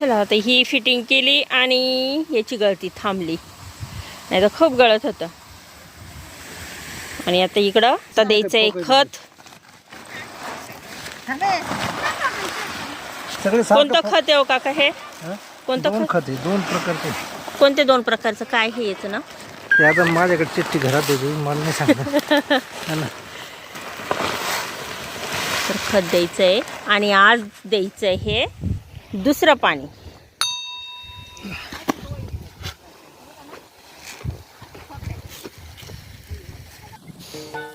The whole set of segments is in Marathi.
चला आता ही फिटिंग केली आणि याची गळती थांबली. नाही तर खूप गळत होतं. आणि आता इकडं आता द्यायचं आहे खत. कोणतं खत? आहे हो काका हे? कोणतं दोन खत? आहे दोन प्रकारचे कोणते दोन प्रकारचं? काय हे याचं ना ते आता माझ्याकडे चिठ्ठी घरात देतो मला नाही सांगणार. तर खत द्यायचं आहे आणि आज द्यायचं आहे हे दुसरं पाणी.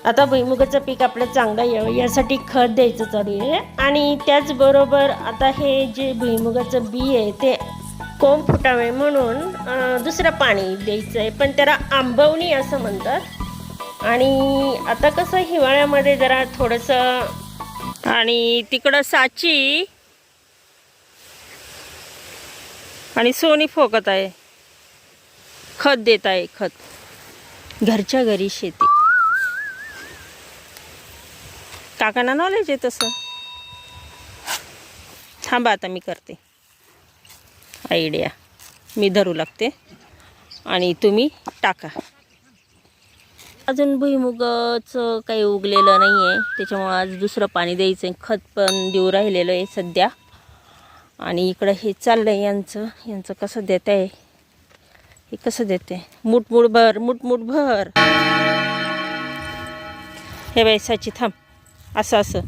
आता भुईमुगाचं पीक आपलं चांगलं यावं यासाठी खत द्यायचं चालू आहे आणि त्याचबरोबर आता हे जे भुईमुगाचं बी आहे ते कोंब फुटावे म्हणून दुसरं पाणी द्यायचं आहे पण त्याला आंबवणी असं म्हणतात. आणि आता कसं हिवाळ्यामध्ये जरा थोडंसं आणि तिकडं साची आणि सोनी फोकत आहे. खत देत आहे खत. घरच्या घरी शेती. काकांना नॉलेज आहे तसं. थांबा आता मी करते. आयडिया मी धरू लागते. आणि तुम्ही टाका. अजून भुईमुगाचं काही उगलेलं नाही आहे त्याच्यामुळं आज दुसरं पाणी द्यायचं आहे खत पण देऊ राहिलेलं आहे सध्या. आणि इकडं हे चाललं आहे यांचं. यांचं कसं देत आहे हे कसं देते मुठमुठ भर मुठमुठ भर. हे बाई साची थांब. असं असं.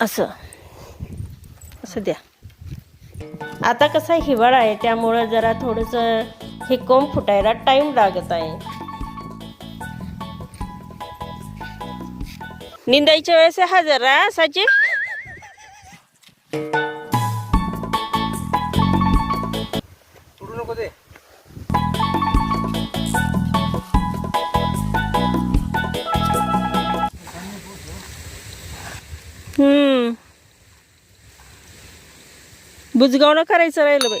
असं. असं द्या. आता कसं हिवाळा आहे त्यामुळं जरा थोडंसं हे कोंब फुटायला टाईम लागत आहे. निंदायच्या वेळेस हा जरा साची. नको ते. हम्म. बुजगावणं करायचं राहिलं बाई.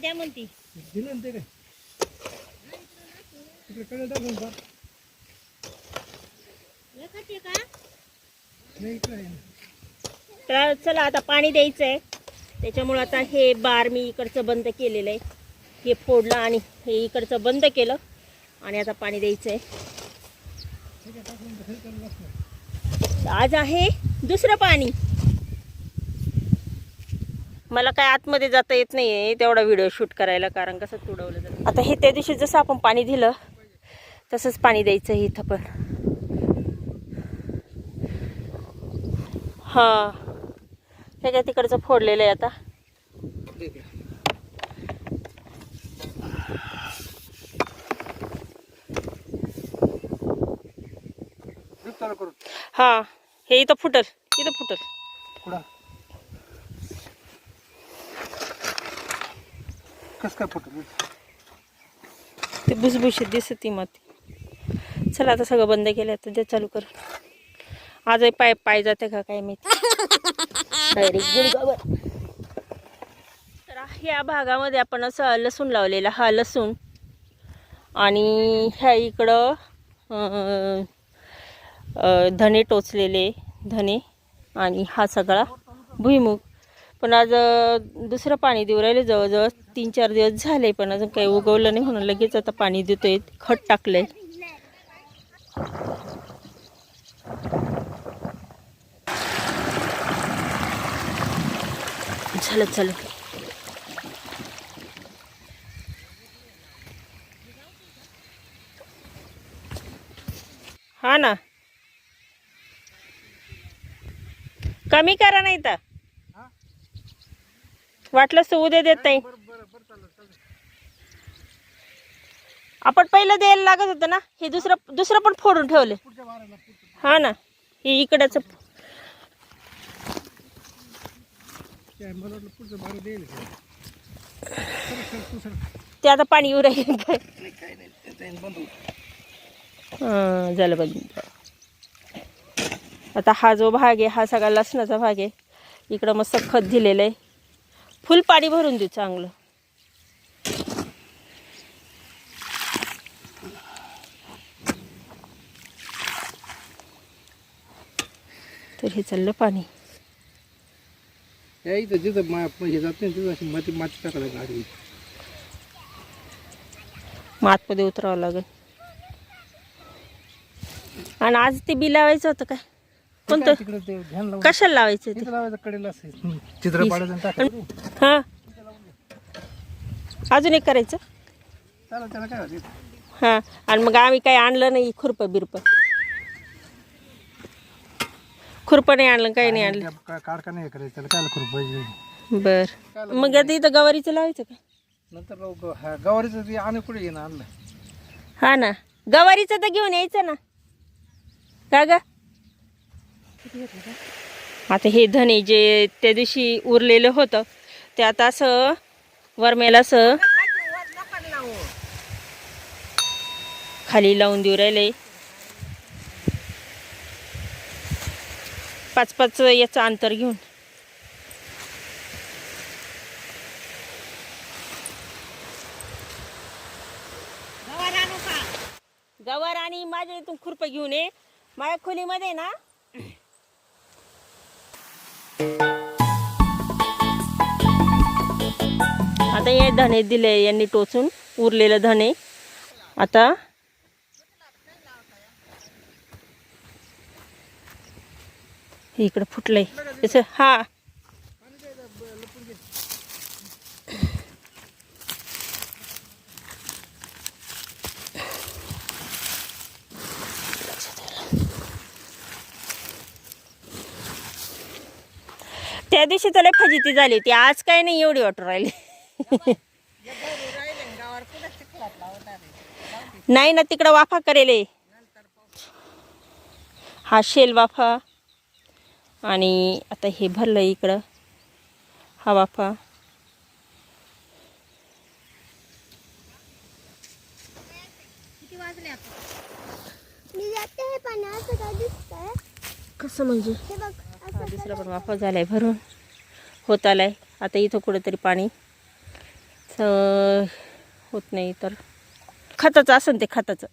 द्या म्हणती. दिलं ना ते काय? तिकडे कडे टाकून पहा. नाही इकडे आहे ना. तर चला आता पाणी द्यायचं आहे त्याच्यामुळं आता हे बार मी इकडचं बंद केलेलं आहे. हे फोडलं आणि हे इकडचं बंद केलं. आणि आता पाणी द्यायचं आहे आज आहे दुसरं पाणी. मला काय आतमध्ये जाता येत नाही आहे तेवढा व्हिडिओ शूट करायला कारण कसं तुडवलं जातं. आता हे त्या दिवशी जसं आपण पाणी दिलं तसंच पाणी द्यायचं आहे इथं पण. हां. हे काय तिकडचं फोडलेलं आहे आता. हां. हे इथं फुटल इथं फुटल. कस काय फोटो ते भुसभुशीत दिसत ती माती. चला आता सगळं बंद केलं आता ते चालू कर आजही पाय पाय जाते का काय माहिती? तर ह्या भागामध्ये आपण असं लसूण लावलेला हा लसूण. आणि ह्या इकडं धने टोचलेले धने आणि हा सगळा भुईमुग. पण आज दुसरं पाणी देऊ राहिले जवळजवळ तीन चार दिवस झाले पण अजून काही उगवलं नाही म्हणून लगेच आता पाणी देतोय खत टाकलंय. झालं झालं. हा ना. कमी करा नाही तर. वाटलंच तर उद्या देत नाही. आपण पहिलं द्यायला लागत होतं ना हे दुसरं दुसरं पण फोडून ठेवले. हा ना हे इकडच ते आता पाणी येऊ राहील. काय झालं बघ. आता हा जो भाग आहे हा सगळा लसणाचा भाग आहे. इकडं मस्त खत दिलेलं आहे. फुल पाणी भरून देऊ चांगलं. तर हे चाललं पाणी. या इथं जिथं मा हे जात नाही तिथं अशी माती माती टाकायला गाडी. मग आतमध्ये उतरावं लागेल. आणि आज ते बी लावायचं होतं काय? कोणतं? तिकडे ते ध्यान लावून. कशाला लावायचं ते? तिथं लावायचं कडेला असं चित्र पाडायचं आणि टाकायचं. हां. अजून एक करायचं? चला त्याला काय होते हां. आणि मग आम्ही काही आणलं नाही खुरपं बिरपं. खुरपं नाही आणलं काही नाही आणलं. काढका नाही करायचं त्याला काय करू पाहिजे बर. मग आता इथं गवारीचं लावायचं का? नंतर हा गवारीचं ते आणि कुठे आणलं? हा ना. गवारीचं तर घेऊन यायचं ना. का ग? आता हे धने जे त्या दिवशी उरलेलं होतं ते आता असं वरमेला असं खाली लावून देऊ राहिले. पाच पाच याचं अंतर घेऊन. गवर आणि माझ्या इथून खुरप घेऊन ये. माझ्या खोलीमध्ये ना आता हे धणे दिले यांनी टोचून उरलेलं धणे. आता इकडं फुटलंय. त्याचं हा. त्या दिवशी त्याला फजिती झाली होती. आज काय नाही एवढी वाटू राहिली. नाही ना तिकडं वाफा करेल. हा शेल वाफा आणि आता हे भरलं इकडं. हा वाफा. हे कसं म्हणजे? हे दुसरा पण वाफा झालाय भरून. होत आलाय. आता इथं कुठेतरी पाणी. होत नाही तर. खताचं असेल ते खताचं.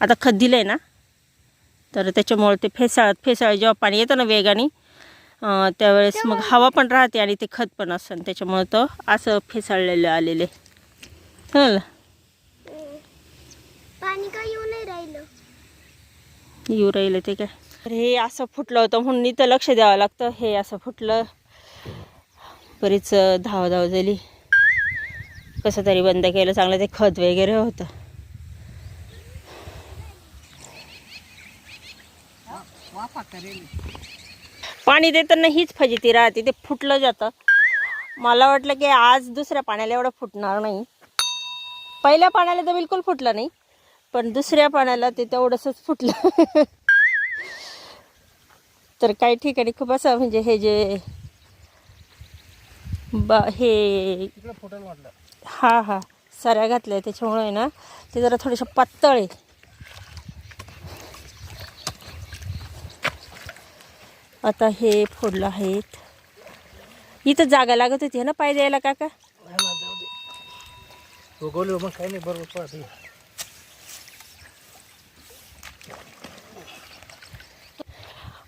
आता खत दिलंय ना? तर त्याच्यामुळे ते फेसाळत फेसाळ जेव्हा पाणी येतं ना वेगाने त्यावेळेस मग हवा पण राहते आणि ते खत पण असेल त्याच्यामुळे तो असं फेसाळलेलं आलेले ना पाणी का येऊ नाही राहिलं. येऊ राहिलं ते काय? तर हे असं फुटलं होतं म्हणून इथं लक्ष द्यावं लागतं. हे असं फुटलं. बरीच धावधाव झाली. कसं तरी बंद केलं. चांगलं ते खत वगैरे होतं. पाणी देताना हीच फजिती राहते. ते फुटलं जातं. मला वाटलं की आज दुसऱ्या पाण्याला एवढं फुटणार नाही. पहिल्या पाण्याला तर बिलकुल फुटलं नाही. पण दुसऱ्या पाण्याला ते तेवढंसंच फुटलं. तर काही ठिकाणी खूप असं म्हणजे हे जे बा हे हा हा सऱ्या घातल्या. त्याच्यामुळे आहे ना ते जरा थोडेसे पातळ आहे. आता हे फोडलं आहेत. इथं जागा लागत होती ना पाय द्यायला काका? मग काही नाही बरोबर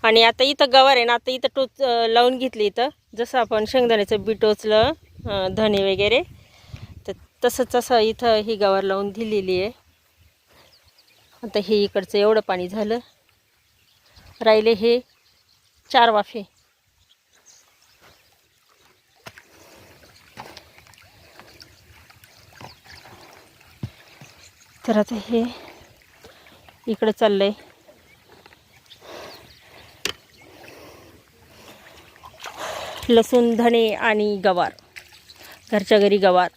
आणि आता इथं गवार आहे ना आता इथं टोच लावून घेतली इथं. जसं आपण शेंगदाण्याचं बी टोचलं धने धणे वगैरे तर तसंच असं इथं ही गवार लावून दिलेली आहे. आता हे इकडचं एवढं पाणी झालं. राहिले हे चार वाफे. तर आता हे इकडं चाललं आहे लसूण धणे आणि गवार. घरच्या घरी गवार.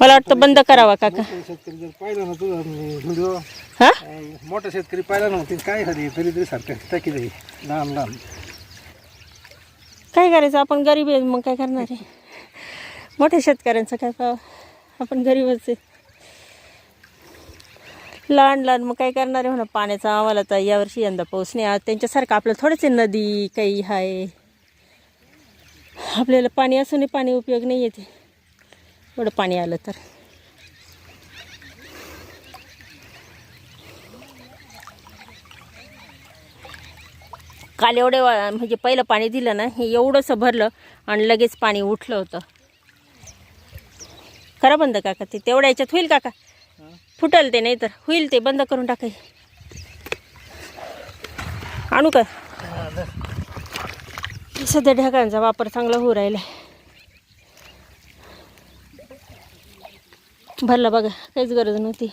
मला वाटतं बंद करावा काका. मोठा शेतकरी पाहिला ना ते काय झाली तरी तरी सारखं काय करायचं? आपण गरीब आहे मग काय करणार आहे? मोठ्या शेतकऱ्यांचा काय पाव? आपण गरीबच आहे. लहान लहान मग काय करणार आहे म्हणा पाण्याचा आम्हाला तर यावर्षी यंदा पाऊस नाही. आज त्यांच्यासारखं आपलं थोडंच आहे नदी काही आहे आपल्याला पाणी असूनही पाणी उपयोग नाही येते एवढं पाणी आलं तर. काल एवढे वा- म्हणजे पहिलं पाणी दिलं ना हे एवढंसं भरलं आणि लगेच पाणी उठलं होतं. करा बंद काका ते तेवढ्या याच्यात होईल काका. फुटल ते नाही तर होईल ते बंद करून टाकाय. आणू का? सध्या ढगांचा वापर चांगला होऊ राहिला भरला बघा काहीच गरज नव्हती.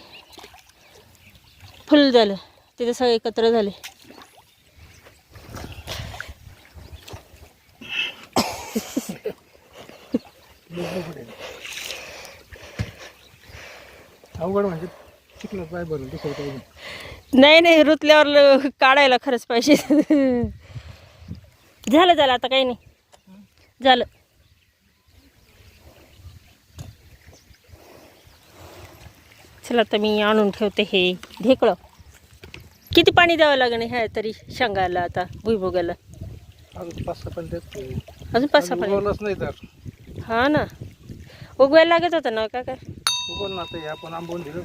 फुल झालं तिथे सगळे एकत्र झाले. अवघड म्हणजे दुसरं काही नाही नाही नाही रुतल्यावर ल- काढायला खरंच पाहिजे. झालं झालं आता काही नाही. झालं. चला आता मी आणून ठेवते हे ढेकळं. किती पाणी द्यावं लागेल ह्या तरी शेंगाला आता भुईभोगाला अजून पाच सहा पण देत अजून पाच सहा पाणी. उगवलंच नाही तर. हा ना. उगवायला लागत होतं ना का काय? उगवलं ना आता हे आपण आंबवून दिलं.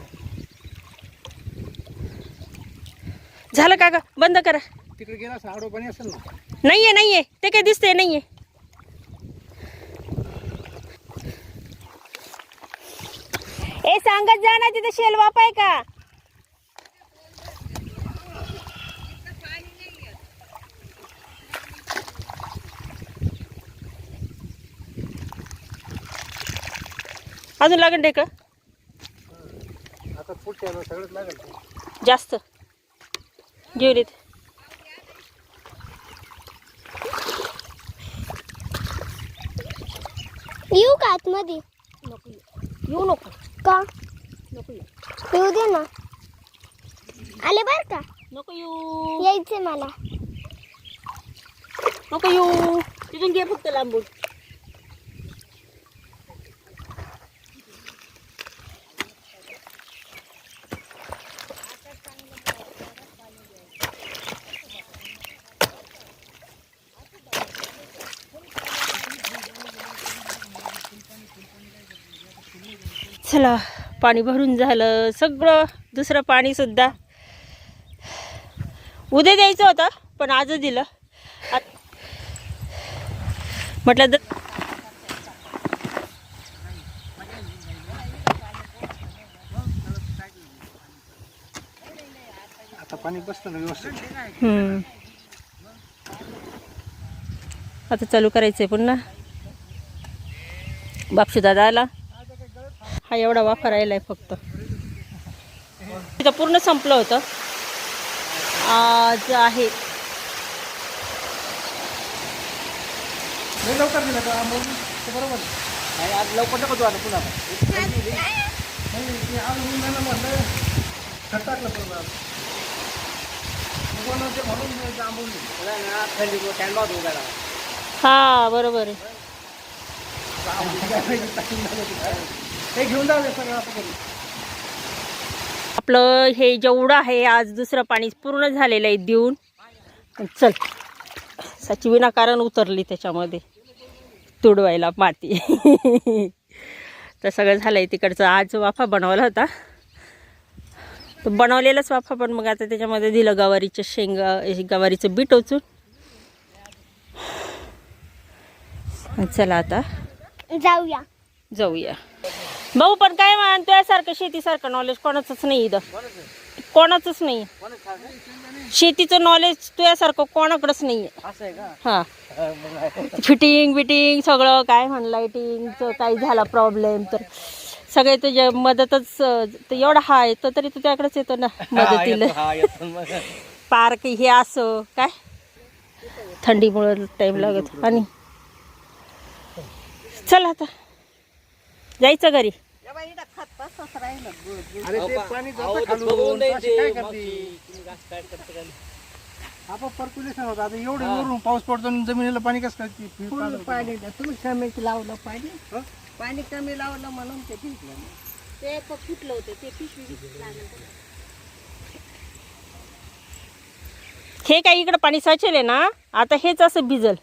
झालं का का बंद करा. तिकडे गेला असं आडो पाणी असेल ना? नाहीये नाहीये. ते काय दिसतंय नाहीये. ए सांगत जा ना तिथे शेल वाप आहे का? अजून लागेल ढेकळं? आता पुढच्या याला सगळंच लागेल ते. जास्त. घेऊन येऊ का आतमध्ये? येऊ. नको. का? नको येऊ. येऊ दे ना. आले बर का? नको येऊ. यायचे मला. नको येऊ. तिथून घे फक्त लांबून. चला पाणी भरून झालं. सगळं दुसरं पाणी सुद्धा. उद्या द्यायचं होतं पण आजच दिलं. म्हटलं द आता पाणी बसतं ना व्यवस्थित. हम्म. आता चालू करायचंय पुन्हा. बापशी दादा आला हा एवढा वाफा राहिलाय फक्त. तिथं पूर्ण संपलं होतं. आज आहे. लवकर दिलं का आंबवून ते बरोबर नाही आज लवकर नको तू आता पुन्हा नाही ते आज ऊन नाही ना म्हटलं खत टाकलं बरोबर आज. उगवलं ते म्हणून मी ते आंबवून दिलं. थंडी कॅनवा उगायला हा बरोबर आहे. हे घेऊन जावे सगळं करू आपलं हे जेवढं आहे आज दुसरं पाणी पूर्ण झालेलं आहे देऊन. चल साची विनाकारण उतरली त्याच्यामध्ये. तुडवायला माती. तर सगळं झालं आहे तिकडचं. आज वाफा बनवला होता. तो बनवलेलाच वाफा पण मग आता त्याच्यामध्ये दिलं गवारीचं शेंगा हे गवारीचं बीट ओचून. चला आता. जाऊया. जाऊया. भाऊ पण काय मान तुझ्यासारखं शेतीसारखं नॉलेज कोणाचंच नाही इथं. कोणाचंच नाही. शेतीचं नॉलेज तुझ्यासारखं कोणाकडंच नाही. हां. फिटिंग बिटिंग सगळं काय म्हण लाईटिंगचं काही झाला प्रॉब्लेम तर सगळे तुझ्या मदतच एवढा हा आहे तर तरी तू त्याकडेच येतो ना मदतीला. येतो. पार्क हे असं काय? थंडीमुळं टाईम लागत. आणि? चल आता. जायचं घरी. अरे ते पाणी जातं खालून अशी काय करते? आपण पर्क्युलेशन होतं. आता एवढं वरून पाऊस पडतो आणि जमिनीला पाणी कसं काय ती- फुल पाणी तुम्ही कमी लावलं पाणी? हं? पाणी कमी लावलं म्हणून ते भिजलं नाही. ते फुटलं होतं. ते पिशवी हे काय इकडं पाणी साचेल आहे ना? आता हेच असं भिजल.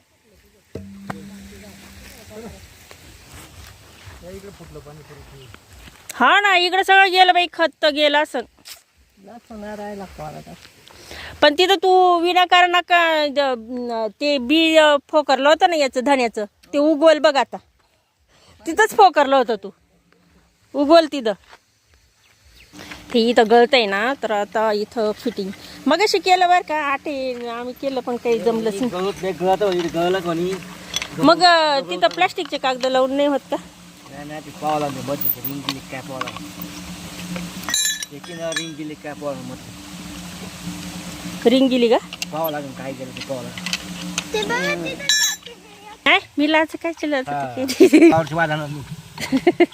हा ना इकडं सगळं गेलं बाई खत तर गेलं असं. पण तिथं तू विनाकारण का ज- न- ते बी अ, फोकरलं होतं ना याचं धण्याचं ते उगवल बघ आता. तिथंच फोकरलं होतं तू. उगवल तिथं. ते इथं गळतंय ना तर आता इथं फिटिंग मग अशी केलं बरं का आटे आम्ही केलं पण काही जमलंच नाही. गळत नाही गळत होती गळलं कोणी मग अ, तिथं प्लास्टिकचे कागद लावून नाही होत का? नाही नाही ते पाहावं लागलं मध्ये रिंग गेली काय पाहावं लागलं. ते किनार रिंग गेली काय पाहावं मध्ये रिंग गेली का? पाहावं लागेल काय गेलं ते पाहावं लागेल. काय? मी लाच काय मी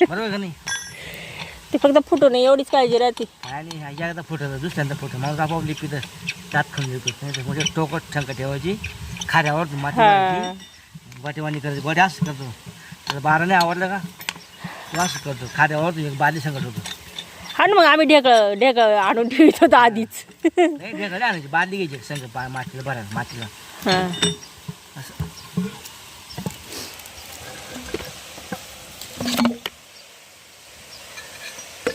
बरोबर का नाही? ते फक्त फुटू नये एवढीच काळजी राहते. आणि ह्या एकदा फुटत दुसऱ्यांदा फुटत मला आपोआप लिपित दात खाऊन येतो नाही तर म्हणजे टोकट शंका ठेवायची खाद्यावर माती वाटेवाणी करायची बडे असं करतो. तर बारा नाही आवडलं का? तू असं करतो खाद्यावर एक बादली संकट होतो. हा ना मग आम्ही ढेकळ ढेकळ आणून ठेवित होतो आधीच. नाही ढेकळे आणायची. बादली घ्यायची संग पा मातीला भरायला मातीला. हा. असं.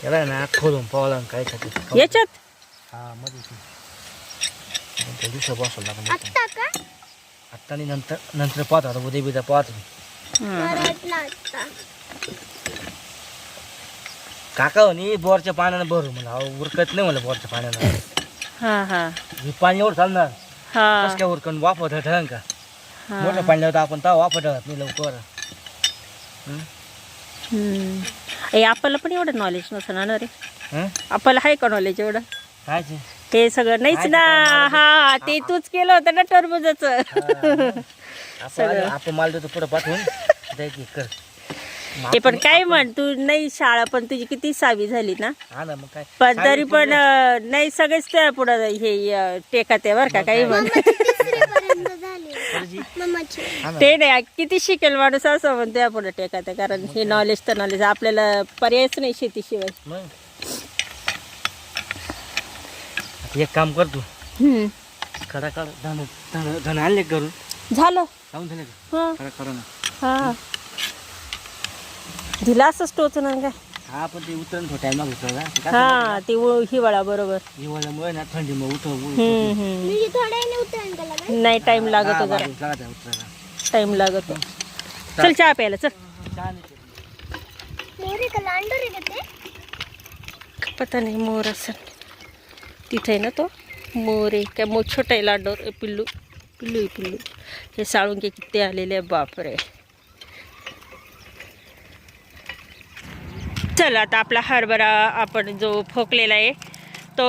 याला ना खोलून पावला काय खाते? याच्यात? हा मध्ये दिवसा बसवलं लागून आत्ता का? आत्ता आणि नंतर नंतर पाहत. होता उद्या बिद्या पाहत. होती परत आत्ता काका म्हणे बोरच्या पाण्यानं भरू मला अहो, उरकत नाही मला बोरच्या पाण्यानं. हा हा. हे पाणी एवढं चालणार? हा. कसं काय ठेवून का? हा. मोठं पाणी लावतं आपण तर वापरत ठेवत नाही लवकर. हं? हम्म. ए आपल्याला पण एवढं नॉलेज नसणार ना रे? हं? आपल्याला आहे का नॉलेज एवढं? काय ते? ते सगळं नाहीच ना. हा ते तूच केलं होतं ना टरबुजाच. आपण आपण माल देतो पुढं पाठवून. कर. ते पण काय म्हण तू नाही शाळा पण तुझी किती सावी झाली ना? हा ना मग काय? पण तरी पण अं, नाही सगळेच त्या पुढं हे अं, टेकात आहे बरं का काही म्हण. तिसरी पर्यंत झाली. मम्माची. ते नाही किती शिकेल माणूस असं म्हणतो या पुढे टेकात आहे कारण हे नॉलेज तर नॉलेज आपल्याला पर्यायच नाही शेतीशिवाय. मग? आता एक काम कर तू. हम्म. खडा काढ धन धन धन आणले का करून झालं. लावून झाले का? हा. खडा करा ना. हा. दिला असंच टोचणार काय? हा पण ते उतरण थोडा टाइम लागतो हा ते उ- हिवाळा बरोबर. हिवाळ्यामुळे ना थंडी मग हम्म हम्म. उतरण लागाय नाही टाइम लागतो जरा. उतरायला. टाइम लागतो. चल चहा प्यायला चल. छान आहे ते. मोरे का लांडोर आहे का ते? पता नाही मोर असं तिथे आहे ना तो? मोर आहे. काय मो छोटा आहे लांडोर. पिल्लू. पिल्लू आहे पिल्लू. हे साळुंके किती आलेले आहे, बापरे. चल आता आपला हरभरा आपण जो फोकलेला आहे तो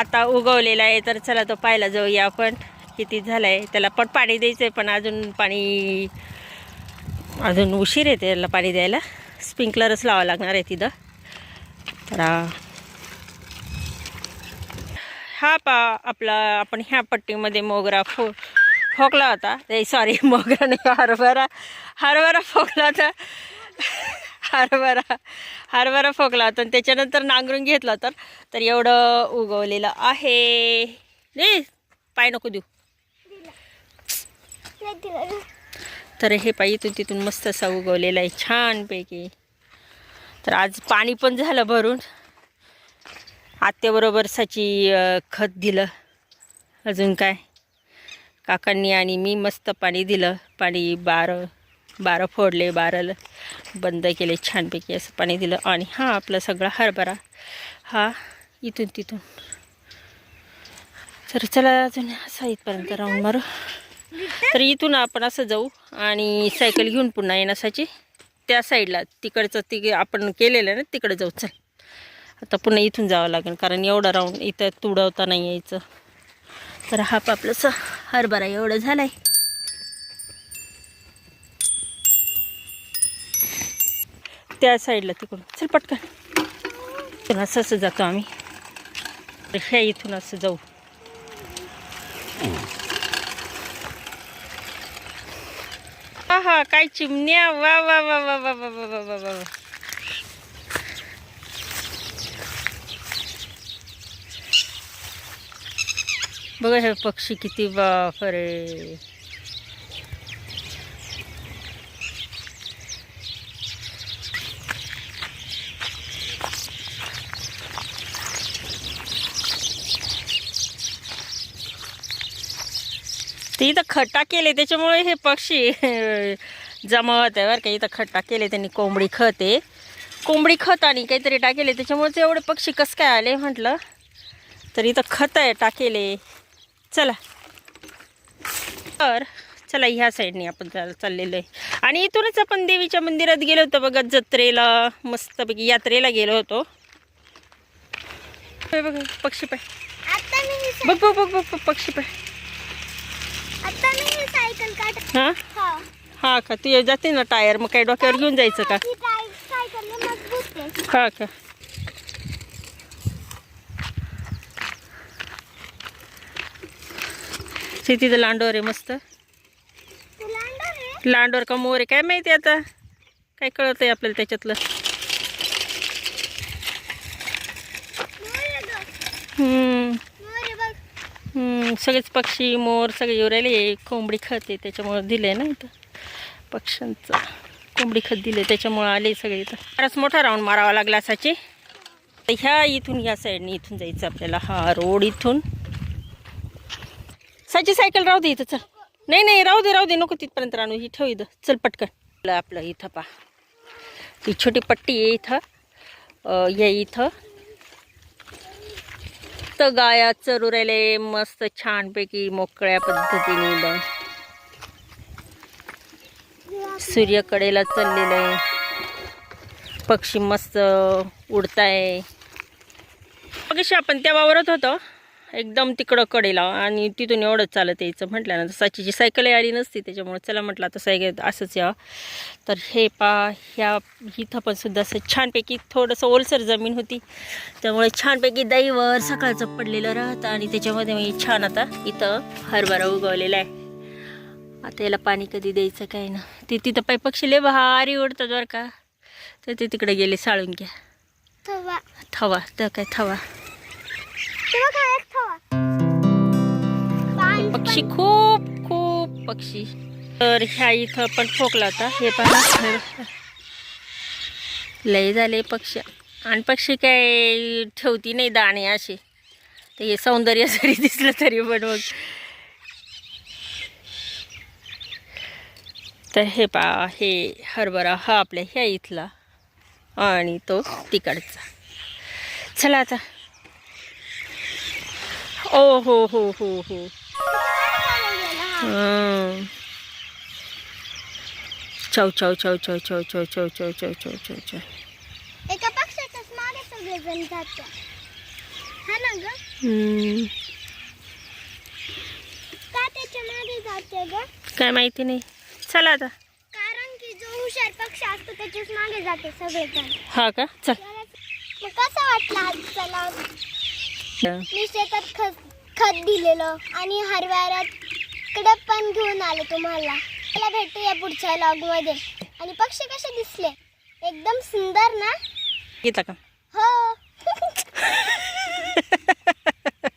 आता उगवलेला आहे. तर चला तो पाहायला जाऊया आपण किती झाला आहे त्याला पण पाणी द्यायचं आहे पण अजून पाणी अजून उशीर आहे त्याला पाणी द्यायला. स्प्रिंकलरच लावावं लागणार आहे तिथं. तर हा पा आपला आपण ह्या पट्टीमध्ये मोगरा फो फोकला होता. ते सॉरी मोगरा नाही हरभरा. हरभरा फोकला होता. हरभरा हरभरा फोकला होता आणि त्याच्यानंतर नांगरून घेतला तर तर एवढं उगवलेलं आहे. नाही पाय नको देऊ. तर हे पाय इथून तिथून मस्त असा उगवलेला आहे छानपैकी. तर आज पाणी पण झालं भरून. आत्याबरोबर साची खत दिलं. अजून काय? काकांनी आणि मी मस्त पाणी दिलं. पाणी बारं बारं फोडले बारं बंद केले छानपैकी असं पाणी दिलं. आणि हा आपला सगळा हरभरा. हा इथून तिथून. तर चला अजून असा इथपर्यंत राऊंड मारू. तर इथून आपण असं जाऊ आणि सायकल घेऊन पुन्हा येण्यासाठी त्या साईडला तिकडचं ती आपण केलेलं ना तिकडे जाऊ. चल. आता पुन्हा इथून जावं लागेल कारण एवढं राऊंड इथं तुडवता नाही यायचं. तर हा आपलं हरभरा एवढं झालं आहे त्या साईडला तिकडून. चल पटकन. इथून असं असं जातो आम्ही. ह्या इथून असं जाऊ. हा हा काय चिमण्या. वा वा वा वा वा वा वा वा वा वा. बघा हे पक्षी किती बापरे ते इथं खड्डा केले त्याच्यामुळे हे पक्षी जमा होत आहे बरं का. इथं खड्डा केले त्यांनी कोंबडी खत आहे. कोंबडी खत आणि काहीतरी टाकेले त्याच्यामुळे एवढे पक्षी कसं काय आले म्हटलं. तर इथं खत आहे टाकेले. चला. तर चला ह्या साईडने आपण चाल- चाललेलो आहे. आणि इथूनच आपण देवीच्या मंदिरात गेलो होतो बघा जत्रेला मस्तपैकी यात्रेला गेलो होतो. बघा पक्षी पाय. बघ बघ बघ बघ, पक्षी पाय. आता मी ही सायकल काढ हां? हा. हा का? तू जाते ना टायर मग काय डोक्यावर घेऊन जायचं का? ही टाय- सायकल लय मजबूत आहे. हा का? ते तिथं लांडोर आहे मस्त. लांडोर का मोर आहे? काय माहिती आता? काय कळत आहे आपल्याला त्याच्यातलं? मोर आहे गं. हम्म, मोर आहे बघ हम्म, सगळेच पक्षी मोर सगळे येऊ राहिले. कोंबडी खत आहे त्याच्यामुळं आहे ना इथं. पक्ष्यांचं कोंबडी खत दिले त्याच्यामुळं आले सगळे इथं. फारच मोठा राऊंड मारावा लागला असाचे. तर ह्या इथून ह्या साईडने इथून जायचं आपल्याला. हा रोड इथून. साची सायकल राहू दे इथं चल. नाही नाही राहू दे राहू दे नको तिथपर्यंत राहू ही ठेव इथं. चल पटकन. आपलं- इथं पा ही छोटी पट्टी आहे इथं. या इथं. तर गाया चरू राहिले मस्त छानपैकी मोकळ्या पद्धतीने बघ. सूर्यकडेला चाललेलं. आहे पक्षी मस्त उडताय. मगाशी आपण त्या वावरत होतो? एकदम तिकडं कडेला आणि तिथून एवढं चालत यायचं. म्हटल्यानंतर साचीची सायकल आली नसती त्याच्यामुळे चला म्हटलं आता सायकल असंच या तर हे पा ह्या इथं पण सुद्धा असं छानपैकी थोडंसं ओलसर जमीन होती. त्यामुळे छानपैकी दहीवर सकाळचं पडलेलं राहतं आणि त्याच्यामध्ये मी छान आता इथं हरभरा उगवलेला आहे. आता याला पाणी कधी द्यायचं काय ना. ते तिथं पाय पक्षी लय भारी उडतात बरं का. तर ते तिकडे गेले साळून घ्या. थवा. थवा तर काय थवा तेव्हा काय एक थवा पान पक्षी खूप खूप पक्षी. तर ह्या इथं पण ठोकला होता. हे पहा. लय झाले पक्षी. आणि पक्षी काय ठेवती नाही दाणे असे. तर हे सौंदर्य जरी दिसलं तरी पण मग तर हे पा हे हरभरा हा आपल्या ह्या इथला. आणि तो तिकडचा. चला आता. ओ हो हो हो हो हं. चौ चौ चौ चौ चौ चौ चौ चौ चौ चौ चौ चौ एका पक्षाच्याच मागे सगळे जण जातात हा ना ग हं. का त्याच्यामागे जाते ग काय माहिती नाही चला आता कारण की जो हुशार पक्ष असतो त्याच्याच मागे जाते सगळे जण हा का चल मग कसं वाटलं आज चला मी शेतात खत खत दिलेलं आणि हरभऱ्यात कडक पण घेऊन आले तुम्हाला. मला भेटूया पुढच्या लॉगमध्ये आणि पक्षी कसे दिसले? एकदम सुंदर ना? घेता का? हो.